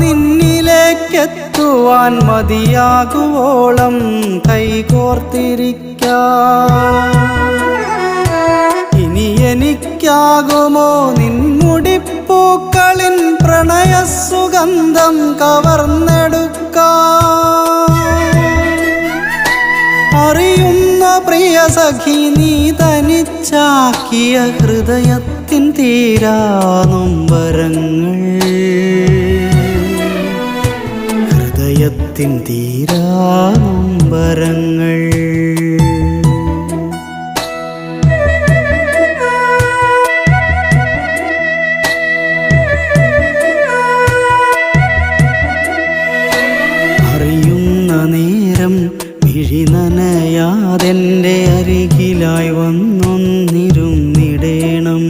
നിന്നിലേക്കെത്തുവാൻ മതിയാകുവോളം കൈകോർത്തിരിക്കാം. ഇനി എനിക്കാകുമോ നിൻമുടിപ്പൂക്കളിൻ പ്രണയസുഗന്ധം കവർന്നെടുക്കാം. അറിയുന്ന പ്രിയ സഖി നീ തനിച്ചാക്കിയ ഹൃദയത്തിൻ തീരാ നൊമ്പരങ്ങൾ ഹൃദയത്തിൻ തീരാകുംബരങ്ങൾ അറിയുന്ന നേരം വിഴി നനയാതെന്റെ അരികിലായി വന്നൊന്നിരുന്നിടേണം.